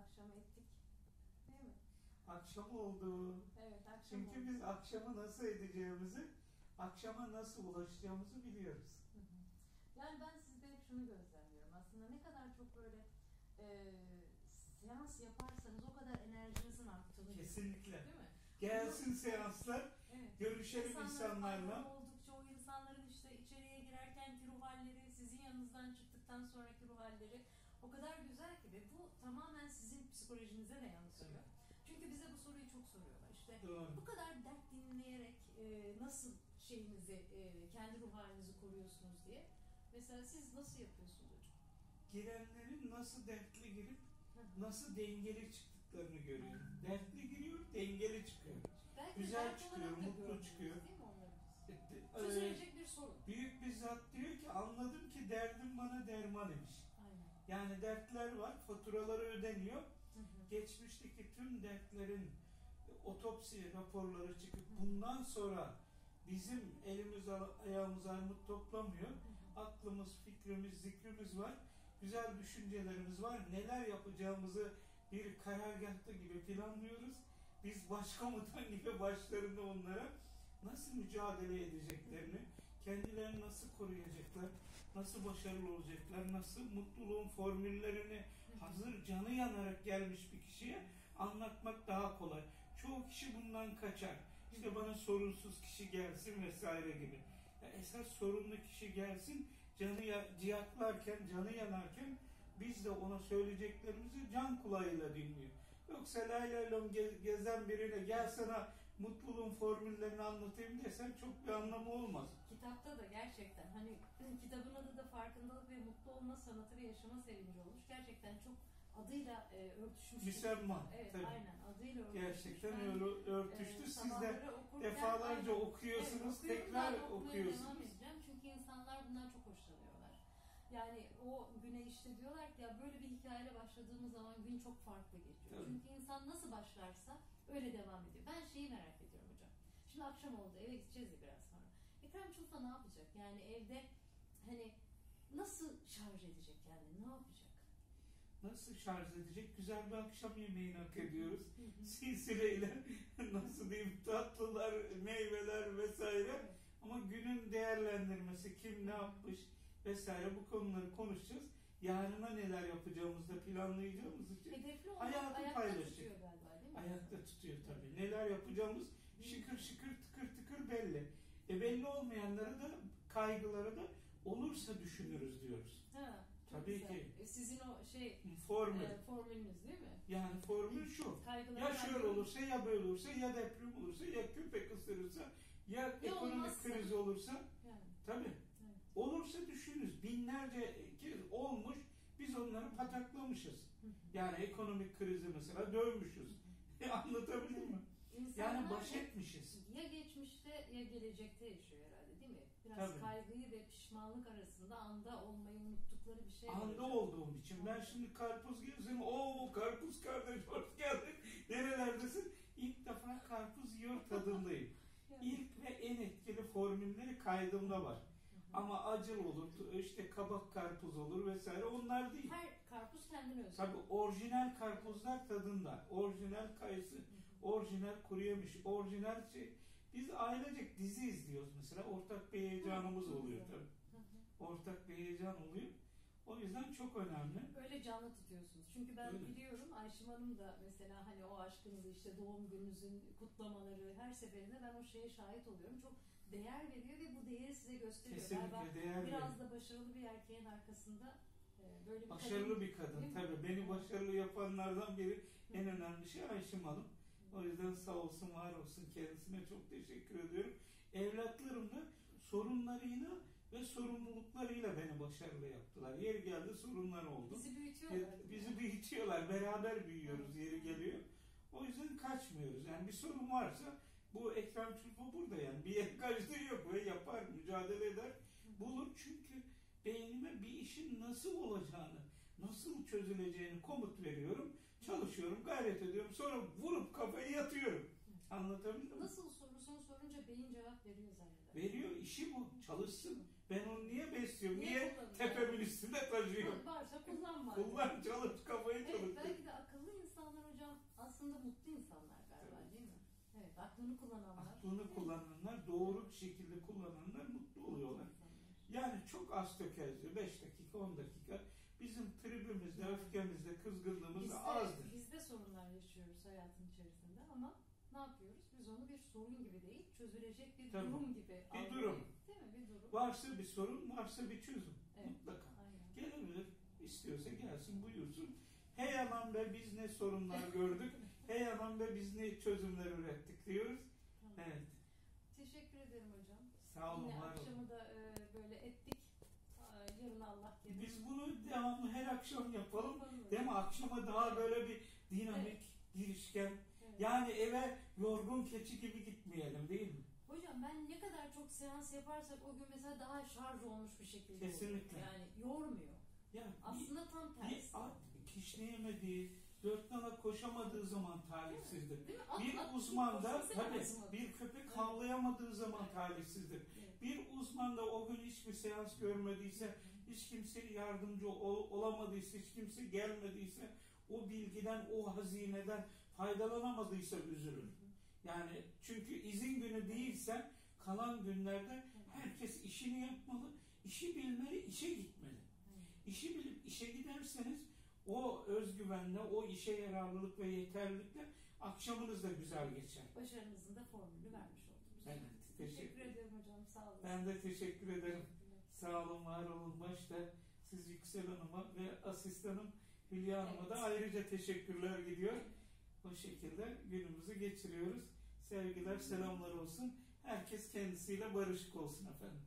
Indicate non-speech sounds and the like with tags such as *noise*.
akşam ettik. Değil mi? Akşam oldu. Evet akşam Çünkü oldu. biz akşamı nasıl edeceğimizi, akşama nasıl ulaşacağımızı biliyoruz. Hı hı. Yani ben sizde hep şunu gözlemliyorum. Aslında ne kadar çok böyle e, seans yaparsanız o kadar enerjinizin arttığını Kesinlikle. Değil mi? Gelsin seanslar, Evet. görüşelim İnsanların insanlarla. oldukça o insanların işte içeriye girerkenki ruh halleri, sizin yanınızdan çıktıktan sonraki ruh halleri o kadar güzel ki ve bu tamamen sizin psikolojinize de yansıyor. Çünkü bize bu soruyu çok soruyorlar. İşte Doğru. bu kadar dert dinleyerek e, nasıl şeyinizi, e, kendi ruh halinizi koruyorsunuz diye. Mesela siz nasıl yapıyorsunuz hocam? Girenlerin nasıl dertli girip nasıl dengeli çıktıklarını görüyorum. Dertli giriyor, dengeli çıkıyor. Belki Güzel çıkıyor, mutlu çıkıyor. Değil mi onları biz? Ee, Çözülecek bir sorun. Büyük bir zat diyor ki anladım ki derdim bana derman imiş. Yani dertler var, faturaları ödeniyor. Hı hı. Geçmişteki tüm dertlerin otopsi raporları çıkıp bundan sonra bizim elimiz ayağımız armut toplamıyor. Aklımız, fikrimiz, zikrimiz var. Güzel düşüncelerimiz var. Neler yapacağımızı bir karargahta gibi planlıyoruz. Biz başkomutan *laughs* gibi başlarında onlara nasıl mücadele edeceklerini, kendilerini nasıl koruyacaklar, nasıl başarılı olacaklar, nasıl mutluluğun formüllerini hazır canı yanarak gelmiş bir kişiye anlatmak daha kolay. Çoğu kişi bundan kaçar. İşte bana sorunsuz kişi gelsin vesaire gibi. Ya esas sorunlu kişi gelsin, canı ya, ciyaklarken, canı yanarken biz de ona söyleyeceklerimizi can kulağıyla dinliyor. Yoksa lay lay gezen birine gel sana mutluluğun formüllerini anlatayım desen çok bir anlamı olmaz. Kitapta da gerçekten hani kitabın adı da farkındalık ve mutlu olma sanatı ve yaşama sevinci olmuş. Gerçekten çok adıyla e, örtüşmüş. Müsemma. Evet tabii. aynen adıyla örtüşmüş. Gerçekten Ben, öyle e, örtüştü. Siz de okurken- defalarca Aynen. okuyorsunuz, Evet, tekrar okuyorsunuz. devam edeceğim çünkü insanlar bundan çok hoşlanıyorlar. Yani o güne işte diyorlar ki ya böyle bir hikayeyle başladığımız zaman gün çok farklı geçiyor. Tabii. Çünkü insan nasıl başlarsa öyle devam ediyor. Ben şeyi merak ediyorum hocam. Şimdi akşam oldu eve gideceğiz ya biraz sonra. Ekrem Çulfa ne yapacak? Yani evde hani nasıl şarj edecek kendini? Ne yapacak? Nasıl şarj edecek? Güzel bir akşam yemeğini hak ediyoruz. Silsileyle *laughs* nasıl diyeyim tatlılar, meyveler vesaire. Evet. Ama günün değerlendirmesi, kim ne yapmış vesaire bu konuları konuşacağız. Yarına neler yapacağımızı da planlayacağımız için Hedefli Hayatı paylaşacak. Ayakta tutuyor tabii. Neler yapacağımız şıkır şıkır tıkır tıkır belli. E belli olmayanları da kaygıları da olursa düşünürüz diyoruz. Ha, Tabii güzel. ki. E, Sizin o şey Formül. e, formülünüz değil mi? Yani formül şu. Kaygıları Ya şöyle kaygıları- olursa ya böyle olursa ya deprem olursa ya köpek ısırırsa ya ekonomik olmazsa? kriz olursa Yani, tabii. evet. Olursa düşünürüz. Binlerce kez olmuş. Biz onları pataklamışız. Yani ekonomik krizi mesela dövmüşüz. *laughs* Anlatabildim mi? İnsanlar Yani baş etmişiz. ya geçmişte ya gelecekte yaşıyor herhalde değil mi? Biraz Tabii. kaygıyı ve pişmanlık arasında anda olmayı unuttukları bir şey. Anda olduğum için. Ben şimdi karpuz gezdim. Oo karpuz kardeş hoş geldin. *laughs* Nerelerdesin? İlk defa karpuz yiyor tadındayım. *laughs* Yani. İlk ve en etkili formülleri kaydımda var. Ama acıl olur, işte kabak karpuz olur vesaire onlar değil. Her karpuz kendine özgü. Tabi orijinal karpuzlar tadında. Orijinal kayısı, orijinal kuru yemiş, orijinal şey. Biz ailecek dizi izliyoruz mesela. Ortak bir heyecanımız oluyor tabii. Ortak bir heyecan oluyor. O yüzden çok önemli. Öyle canlı tutuyorsunuz. Çünkü ben Öyle. biliyorum Ayşim Hanım da mesela hani o aşkınızı işte doğum gününüzün kutlamaları her seferinde ben o şeye şahit oluyorum. Çok değer veriyor ve bu değeri size gösteriyor. Kesinlikle Galiba değer Biraz veriyor. da başarılı bir erkeğin arkasında e, böyle bir Başarılı kadın- bir kadın. Tabii beni başarılı yapanlardan biri en önemli şey Ayşem Hanım. O yüzden sağ olsun, var olsun kendisine çok teşekkür ediyorum. Evlatlarım da sorunlarıyla ve sorumluluklarıyla beni başarılı yaptılar. Yeri geldi sorunlar oldu. Bizi büyütüyorlar. mi? Bizi büyütüyorlar. Beraber büyüyoruz yeri geliyor. O yüzden kaçmıyoruz. Yani bir sorun varsa bu Ekrem Çulpa burada yani. Bir yer kaçtığı yok ve yapar, mücadele eder. Bulur çünkü beynime bir işin nasıl olacağını, nasıl çözüleceğini komut veriyorum. Çalışıyorum, gayret ediyorum. Sonra vurup kafayı yatıyorum. Anlatabildim mi? Nasıl sorusunu sorunca beyin cevap veriyor zanneder. Veriyor, işi bu. Çalışsın. Ben onu niye besliyorum? Niye Niye tepemin üstünde taşıyorum? Varsa. Kullan, çalış, kafayı çalış. Evet belki de akıllı Evet, aklını kullananlar. Aklını kullananlar, doğru bir şekilde kullananlar mutlu oluyorlar. Yani çok az tökezliyor. 5 dakika, 10 dakika. Bizim tribimizde, öfkemizde, kızgınlığımızda Biz de, azdır. biz de sorunlar yaşıyoruz hayatın içerisinde ama ne yapıyoruz? Biz onu bir sorun gibi değil, çözülecek bir Tabii. durum gibi algılayıp, durum. Değil mi? Bir durum. Varsa bir sorun, varsa bir çözüm. Evet. Mutlaka. Aynen. Gelebilir. İstiyorsa gelsin buyursun. Hey aman be biz ne sorunlar gördük. *laughs* Hey aman be biz ne çözümler ürettik diyoruz. Tamam. Evet. Teşekkür ederim hocam. Sağ olun, Yine var olun. akşamı da e, böyle ettik. Yarın Allah kerim. Biz bunu devamlı her akşam yapalım. Yapalım? Değil mi? Akşama daha böyle bir dinamik, girişken. Evet. Yani eve yorgun keçi gibi gitmeyelim değil mi? Hocam ben ne kadar çok seans yaparsak o gün mesela daha şarj olmuş bir şekilde. Kesinlikle. Yani yormuyor. Ya bir, Aslında tam bir tersi. at kişneyemediği, dört nala koşamadığı zaman talihsizdir. Bir uzman da tabii bir köpek havlayamadığı zaman talihsizdir. Bir uzman da o gün hiçbir seans görmediyse, hiç kimse yardımcı ol- olamadıysa, hiç kimse gelmediyse, o bilgiden, o hazineden faydalanamadıysa üzülür. Yani çünkü izin günü değilse kalan günlerde herkes işini yapmalı, işi bilmeli, işe gitmeli. İşi bilip işe giderseniz o özgüvenle, o işe yararlılık ve yeterlilikle akşamınız da güzel geçer. Başarınızın da formülü vermiş oldunuz. Evet, Teşekkür teşekkür ederim hocam. Sağ olun. Ben de teşekkür ederim. Sağ olun, var olun. Başta siz Yüksel Hanım'a ve asistanım Hülya Hanım'a da Evet. ayrıca teşekkürler gidiyor. O şekilde günümüzü geçiriyoruz. Sevgiler, selamlar olsun. Herkes kendisiyle barışık olsun efendim.